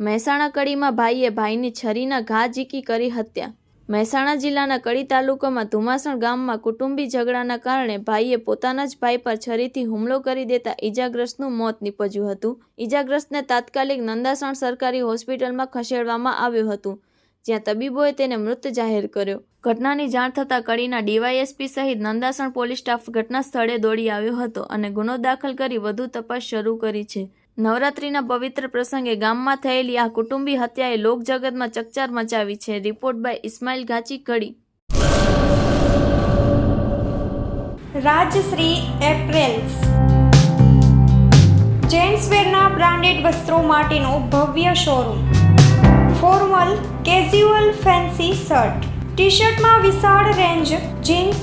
મહેસાણા કડીમાં ભાઈએ ભાઈની છરીના ઘા ઝીકી કરી હત્યા. મહેસાણા જિલ્લાના કડી તાલુકામાં ધુમાસણ ગામમાં કુટુંબી ઝઘડાના કારણે ભાઈએ પોતાના જ ભાઈ પર છરીથી હુમલો કરી દેતા ઈજાગ્રસ્તનું મોત નીપજ્યું હતું. ઈજાગ્રસ્તને તાત્કાલિક નંદાસણ સરકારી હોસ્પિટલમાં ખસેડવામાં આવ્યું હતું, જ્યાં તબીબોએ તેને મૃત જાહેર કર્યો. ઘટનાની જાણ થતાં કડીના ડીવાયએસપી સહિત નંદાસણ પોલીસ સ્ટાફ ઘટના સ્થળે દોડી આવ્યો હતો અને ગુનો દાખલ કરી વધુ તપાસ શરૂ કરી છે. નવરાત્રીના પવિત્ર પ્રસંગે ગામમાં થયેલી આ કુટુંબી હત્યાએ લોકજગતમાં ચકચાર મચાવી છે. Report by Ismail Gachi Kadi Rajshree apparels. જેન્ટ્સવેરના branded વસ્ત્રો માટેનો ભવ્ય showroom formal casual fancy shirt T શર્ટમાં વિશાળ રેન્જ જીન્સ